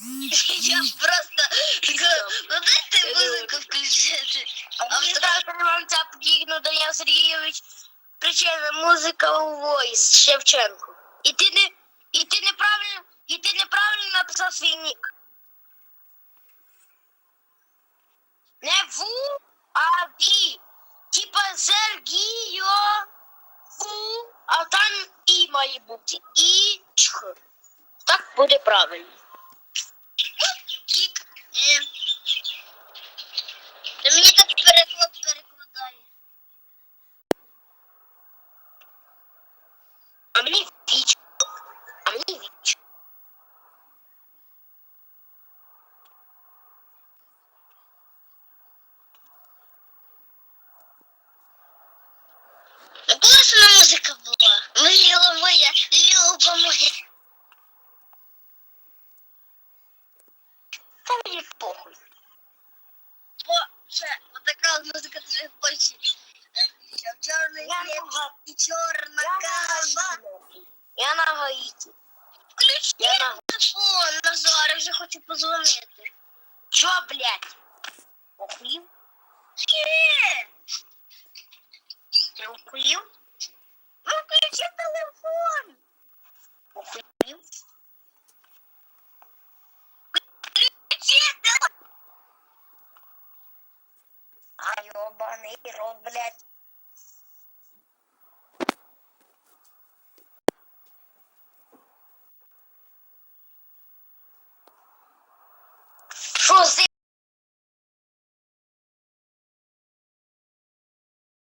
Я просто сказала, ну дайте Я музику думаю, включити. А мені так вам Сергійович. Причина музика у войс Шевченко. І ти не і ти неправильно, і ти неправильно написав свій нік. Не ву, а ві. Типа Сергійо ву, а там і має бути. І чх. Так буде правильно. Та мені так переклад перекладає. А мені віч. А мені віч. А класна музика була. Мила моя, люба моя. Та мені похуй. В Польщі. Е, чорний хліб і чорна кава. Я на Гаїті. Включи телефон, Назар, я вже хочу позвонити. Чо, блядь? Охуїв? Ты Ти охуїв? Ну включи телефон. Охуїв? Включи телефон. А йобаний рот, блядь.